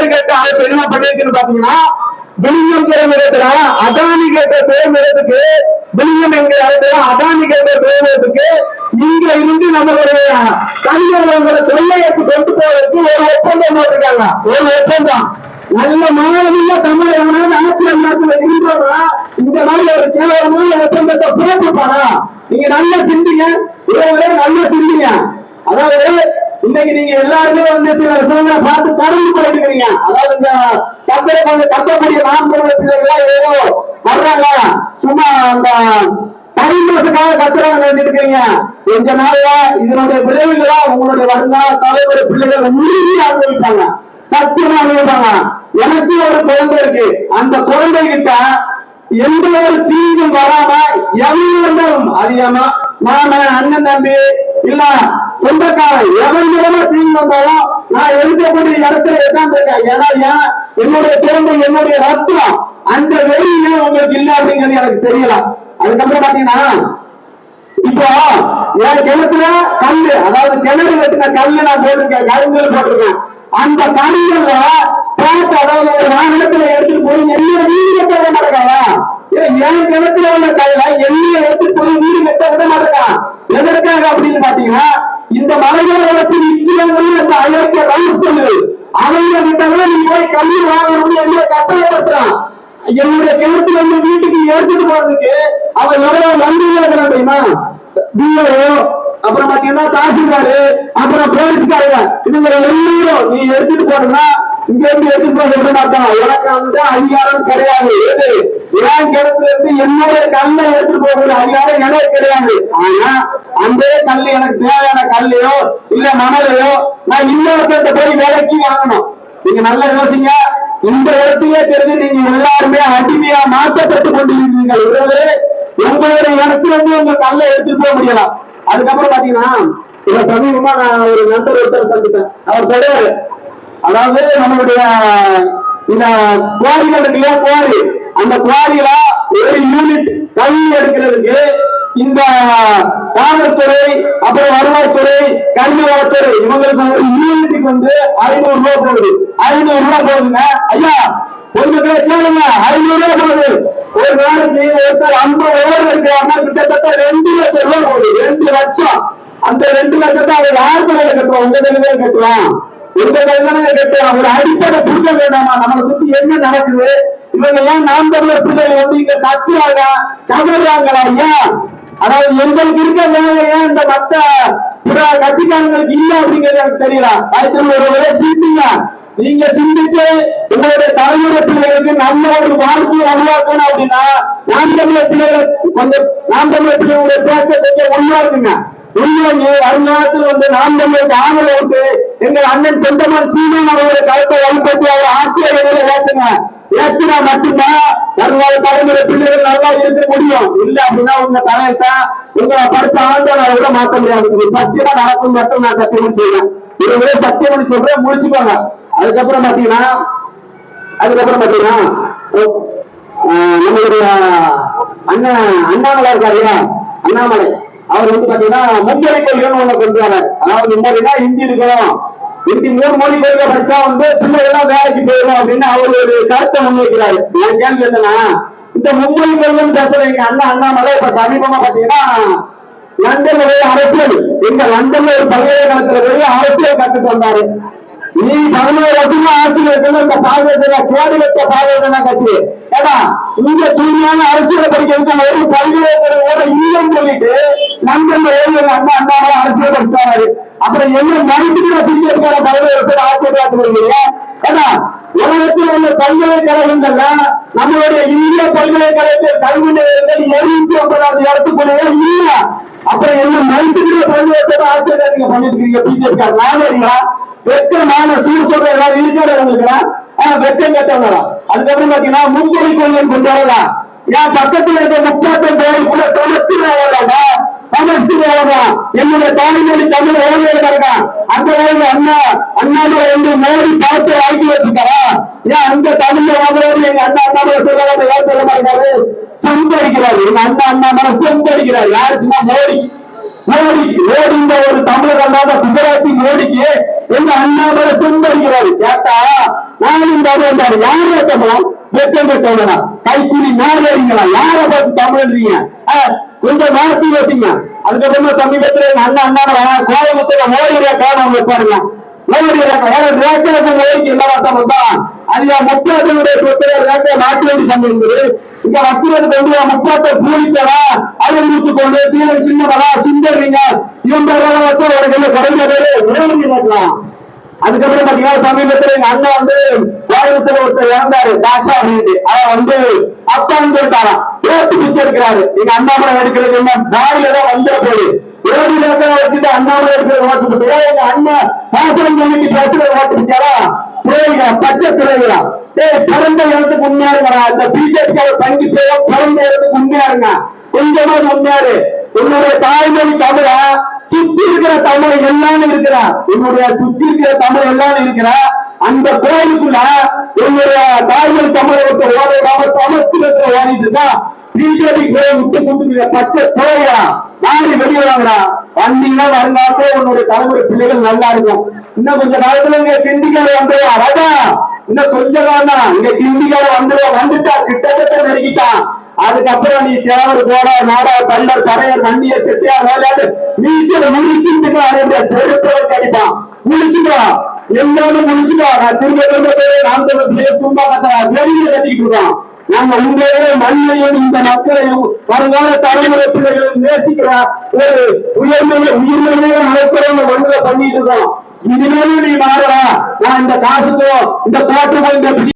பேரு கேட்ட அரசு என்ன பண்ணிருக்குன்னு பாத்தீங்கன்னா விழுங்கம் துறைமுகத்துல அதானி கேட்ட துறைமுகத்துக்கு விழுங்கம் என்கிற இடத்துல அதானி கேட்ட துறைமுகத்துக்கு இங்க இருந்து நம்மளுடைய கல்வியாளர்களை தொல்லையத்து கொண்டு போவதற்கு ஒரு ஒப்பந்தம் போட்டிருக்காங்க. ஒரு ஒப்பந்தம். நல்ல மாணவிய தமிழகமான ஆட்சியர் நாட்டில் இருந்தவங்க இந்த மாதிரி ஒரு கேவலமான ஒப்பந்தத்தை போட்டுப்பாரா நீங்க நல்லா சிந்திங்க. இவங்களே நல்லா சிந்திங்க. அதாவது இன்னைக்கு நீங்க எல்லாருமே வந்து சில விஷயங்களை பார்த்து கடந்து போயிருக்கிறீங்க அதாவது இந்த தந்தை கொஞ்சம் கத்தக்கூடிய நாம் தமிழர் பிள்ளைகளா ஏதோ வர்றாங்க. சும்மா அந்த டைம் கத்துறாங்க நினைச்சிருக்கீங்க எந்த கொஞ்ச இதனுடைய விளைவுகளா உங்களுடைய வருங்கால தலைவர் பிள்ளைகள் உறுதி அனுபவிப்பாங்க. சத்தியமா அனுபவிப்பாங்க. எனக்கு ஒரு குழந்தை இருக்கு. அந்த குழந்தை கிட்ட எந்த ஒரு தீங்கும் வராம எவ்வளவு இருந்தாலும் அதிகமா மாம அண்ணன் தம்பி இல்ல சொந்தக்காரன் எவன் மூலமா தீங்கு வந்தாலும் நான் எழுதக்கூடிய இடத்துல உட்கார்ந்துருக்கேன். ஏன்னா ஏன்? என்னுடைய குழந்தை என்னுடைய ரத்தம் அந்த வெளியே உங்களுக்கு இல்ல அப்படிங்கிறது எனக்கு தெரியல. அதுக்கப்புறம் பாத்தீங்கன்னா இப்போ என் கிணத்துல கல்லு அதாவது கிணறு வெட்டின கல்லு நான் போட்டிருக்கேன் கருங்கல் போட்டிருக்கேன். அந்த கல்லுல போட்டு அதாவது ஒரு வாகனத்துல எடுத்துட்டு போய் என்ன வீடு கட்ட விட மாட்டேங்காயா ஏன் என் கிணத்துல உள்ள கல்ல என்ன எடுத்துட்டு போய் வீடு கட்ட விட மாட்டேங்கான் எதற்காக அப்படின்னு பாத்தீங்கன்னா இந்த மலைகளை வச்சு இந்தியாவில் இந்த அயோக்கிய ரவுஸ் பண்ணுது அவங்க கிட்ட நீ போய் கல்வி வாங்கணும்னு கட்டளை கட்டாயப்படுத்துறான். என்னுடைய கிணத்துல இருந்து வீட்டுக்கு எடுத்துட்டு போறதுக்கு அவன் எவ்வளவு நன்றி இருக்கிறான் தெரியுமா? பிஓ அப்புறம் பாத்தீங்கன்னா தாசில்தாரு அப்புறம் போலீஸ்காரங்க இவங்க எல்லாரும் நீ எடுத்துட்டு போனா இங்க இருந்து எடுத்துட்டு போக விட மாட்டான் உனக்கு அந்த அதிகாரம் கிடையாது. எது? என் கிணத்துல இருந்து என்னுடைய கல்லை எடுத்துட்டு போகக்கூடிய அதிகாரம் எனக்கு கிடையாது. ஆனா அந்த கல் எனக்கு தேவையான கல்லையோ இல்ல மணலையோ நான் இன்னொருத்த போய் வேலைக்கு வாங்கணும். நீங்க நல்லா யோசிங்க. இந்த இடத்தையே தெரிஞ்சு நீங்க எல்லாருமே அடிமையா மாற்றப்பட்டு கொண்டிருக்கிறீர்கள். உறவு உங்களுடைய இடத்துல இருந்து உங்க கல்லை எடுத்துட்டு போக முடியலாம். அதுக்கப்புறம் பாத்தீங்கன்னா இப்ப சமீபமா நான் ஒரு நண்பர் ஒருத்தர் சந்தித்தேன். அவர் சொல்றாரு அதாவது நம்மளுடைய இந்த குவாரிகள் இருக்கு இல்லையா குவாரி. அந்த குவாரியில ஒரு யூனிட் கல்வி எடுக்கிறதுக்கு இந்த காவல்துறை அப்புறம் வருவாய்த்துறை கல்வி வளத்துறை இவங்களுக்கு ஒரு யூனிட்டுக்கு வந்து ஐநூறு ரூபாய் போகுது. ஐநூறு ரூபாய் போகுதுங்க. ஐயா பொதுமக்களை கேளுங்க. ஐநூறு ரூபாய் போகுது. ஒரு நாளைக்கு ஒருத்தர் ஐம்பது ஓவர் இருக்கிறாங்கன்னா கிட்டத்தட்ட ரெண்டு லட்சம் ரூபாய் போகுது. ரெண்டு லட்சம். அந்த ரெண்டு லட்சத்தை அவர் யார் தலையில கட்டுவோம் உங்க தலையில கட்டுவான்? எந்த தலையில கேட்டேன் ஒரு அடிப்படை புரிதல் வேண்டாமா? நம்மளை சுத்தி என்ன நடக்குது? இவங்க ஏன் நாம் தமிழர் பிள்ளைகள் வந்து இங்க கத்துறாங்க கவர்றாங்களா? ஏன்? அதாவது எங்களுக்கு இருக்க வேலை ஏன் இந்த மத்த பிற கட்சிக்காரங்களுக்கு இல்ல அப்படிங்கிறது எனக்கு தெரியல. ஆயிரத்தி ஒரு சிந்திங்க. நீங்க சிந்திச்சு உங்களுடைய தலைமுறை பிள்ளைகளுக்கு நல்ல ஒரு வாழ்க்கையை உருவாக்கணும் அப்படின்னா நாம் தமிழர் பிள்ளைகளை கொஞ்சம் நாம் தமிழர் பிள்ளைகளுடைய பேச்சை கொஞ்சம் உருவாக்குங்க உண்மையை வருங்காலத்தில் வந்து நாம் தமிழருக்கு ஆதரவு எங்கள் அண்ணன் செந்தமன் சீமான் அவருடைய கருத்தை வழிபட்டு அவர் ஆட்சியாளர்களை ஏற்றுங்க ஏற்றினா மட்டும்தான் வருங்கால தலைமுறை பிள்ளைகள் நல்லா இருக்க முடியும். இல்ல அப்படின்னா உங்க தலையத்தான் உங்களை படிச்ச ஆண்டவரை கூட மாத்த முடியாது. சத்தியமா நடக்கும் மட்டும் நான் சத்தியம் செய்வேன் இது விட சத்தியம் சொல்றேன் முடிச்சுக்கோங்க. அதுக்கப்புறம் பாத்தீங்கன்னா அதுக்கப்புறம் பாத்தீங்கன்னா நம்மளுடைய அண்ணன் அண்ணாமலை இருக்காருயா அண்ணாமலை. அவர் வந்து பாத்தீங்கன்னா மும்மொழி கொள்கைன்னு ஒண்ணு கொண்டு வர அதாவது மும்மொழினா ஹிந்தி இருக்கணும். ஹிந்தி மூணு மொழி கொள்கை படிச்சா வந்து பிள்ளைகள்லாம் வேலைக்கு போயிடும் அப்படின்னு அவர் ஒரு கருத்தை முன்வைக்கிறாரு. என் கேள்வி என்னன்னா இந்த மும்மொழி கொள்கைன்னு பேசுற எங்க அண்ணா அண்ணாமலை இப்ப சமீபமா பாத்தீங்கன்னா லண்டன்ல போய் அரசியல் எங்க லண்டன்ல ஒரு பல்கலைக்கழகத்துல போய் அரசியல் கத்துட்டு வந்தாரு. நீ பதினோரு வருஷமா ஆட்சியில் இருக்கிற இந்த பாரதிய கட்சி ஏடா இங்க தூய்மையான அரசியல் படிக்கிறதுக்கு ஒரு பல்கலைக்கழக இல்லைன்னு சொல்லிட்டு லண்டன்ல ஏறி அண்ணா அண்ணாமலை அரசியல் படிச்சாரு அப்புறம் என்ன மறுத்துக்கிற பிஜேபி பதினோரு வருஷம் ஆட்சியை பார்த்துருக்கீங்க ஏடா உலகத்தில் உள்ள பல்கலைக்கழகங்கள்ல நம்மளுடைய இந்திய பல்கலைக்கழகத்தில் கல்வி நிலையங்கள் எழுநூத்தி ஒன்பதாவது இடத்துக்குள்ளே இல்ல அப்புறம் என்ன மறுத்துக்கிற பதினோரு ஆச்சரியம் நீங்க பண்ணிட்டு இருக்கீங்க பிஜேபி நாகரிகளா வெக்கமான சூடு சொல்ற ஏதாவது இருக்கிறவங்களுக்கு வெக்கம் கட்டவங்களா? அதுக்கப்புறம் பாத்தீங்கன்னா முன்மொழி கொள்கை கொண்டு வரலாம். என் பக்கத்துல இருக்க முப்பத்தி கோடி கூட சமஸ்தி வேலைடா சமஸ்தி வேலைதான் என்னுடைய தாய்மொழி தமிழ் ஓவியர் அந்த வேலை அண்ணா அண்ணாமலை வந்து மோடி பார்த்து வாங்கி வச்சுக்காரா ஏன் அந்த தமிழ வாங்குறவரு எங்க அண்ணா அண்ணாமலை சொல்றாங்க ஏன் சொல்ல மாட்டாரு சம்படிக்கிறாரு. எங்க அண்ணா அண்ணாமலை சம்படிக்கிறார். யாருக்குன்னா மோடி? மோடி மோடி இந்த ஒரு தமிழர் அல்லாத குஜராத்தி மோடிக்கு எங்க அண்ணாமலை செம்படிக்கிறாரு. கேட்டா நானும் தமிழ் தான். யார வெக்கம் பெற்றவனா கைக்கூலி மேலேறீங்களா யார பார்த்து தமிழ்ன்றீங்க? அஹ், கொஞ்சம் மாத்தி வச்சுங்க. அதுக்கப்புறமா சமீபத்துல எங்க அண்ணா அண்ணா கோயம்புத்தூர்ல மோடி காரணம் வச்சாருங்க. மோடி ரேக்கா யாரும் ரேக்காவுக்கு மோடிக்கு இலவசம் தான் அது என் முப்பத்தினுடைய சொத்துல ரேக்கா நாட்டு வேண்டி பண்ணிருந்தது இங்க வைக்கிறதுக்கு வந்து என் முப்பத்தை பூலித்தரா அதை நூத்து கொண்டு தீர சின்னதா சுந்தரிங்க இவங்க பேரெல்லாம் வச்சு ஒரு கையில கடையில பேரு அதுக்கப்புறம் பாத்தீங்கன்னா சமீபத்துல எங்க அண்ணன் வந்து கோயம்புத்தூர்ல ஒருத்தர் இறந்தாரு தாஷா அப்படின்ட்டு அவர் வந்து அப்பான்னு சொல்லிட்டாராம் ஓட்டு பிச்சை எடுக்கிறாரு. எங்க அண்ணாமலை எடுக்கிறது என்ன? பாடியில தான் வந்துட போகுது ஓடி வச்சுட்டு அண்ணாமலை எடுக்கிற ஓட்டு பிச்சை எங்க அண்ணன் பாசனம் சொல்லிட்டு பேசுறது ஓட்டு பிடிச்சாரா? துறைகளா பச்சை துறைகளா ஏய் பிறந்த இடத்துக்கு உண்மையா இருக்கா இந்த பிஜேபிக்கார சங்கி பேர் பிறந்த இடத்துக்கு உண்மையா இருங்க கொஞ்சமா உண்மையாரு. உன்னுடைய தாய்மொழி தமிழா? சுத்தி இருக்கிற தமிழ் எல்லாமே இருக்கிறா. உன்னுடைய சுத்தி இருக்கிற தமிழ் எல்லாமே இருக்கிறா? அந்த கோயிலுக்குள்ள உன்னுடைய தாய்மொழி தமிழை ஒருத்தர் ஓட சமஸ்கிருதத்துல ஓடிட்டு இருக்கா? பிஜேபி விட்டு கொடுத்துருக்க பச்சை துறையா நாடு வெளியே வாங்கடா. வந்தீங்கன்னா வருங்காலத்துல உன்னுடைய தலைமுறை பிள்ளைகள் நல்லா இருக்கும். இன்னும் கொஞ்ச காலத்துல இங்க கிண்டிக்கார வந்துடுவா ராஜா. இன்னும் கொஞ்ச காலம் தான் இங்க கிண்டிக்கார வந்துடுவா வந்துட்டா கிட்டத்தட்ட நெருங்கிட்டான். அதுக்கப்புறம் நீ தேவர் போட நாடா தள்ளர் பறையர் வண்டியர் செட்டியார் வேலையாடு நீச்சல் முழிக்கிட்டு செருப்பு கடிப்பான். முடிச்சுக்கலாம் முழிச்சுக்கோ எல்லாரும் முழிச்சுக்கோ நான் திரும்ப திரும்ப சொல்றேன். நான் திரும்ப சும்மா கத்துறா. வெளியில கத்திக்கிட்டு இருக்கோம் நாங்க உண்மையிலே மண்ணையும் இந்த மக்களையும் வருங்கால தலைமுறை பிள்ளைகளையும் நேசிக்கிற ஒரு உயர்மையை உயிர்மையை மனசுறவங்க மண்ணில பண்ணிட்டு இருக்கோம் இனிமேல் நீ மாறலாம் நான் இந்த காசுக்கோ இந்த கோட்டுக்கோ இந்த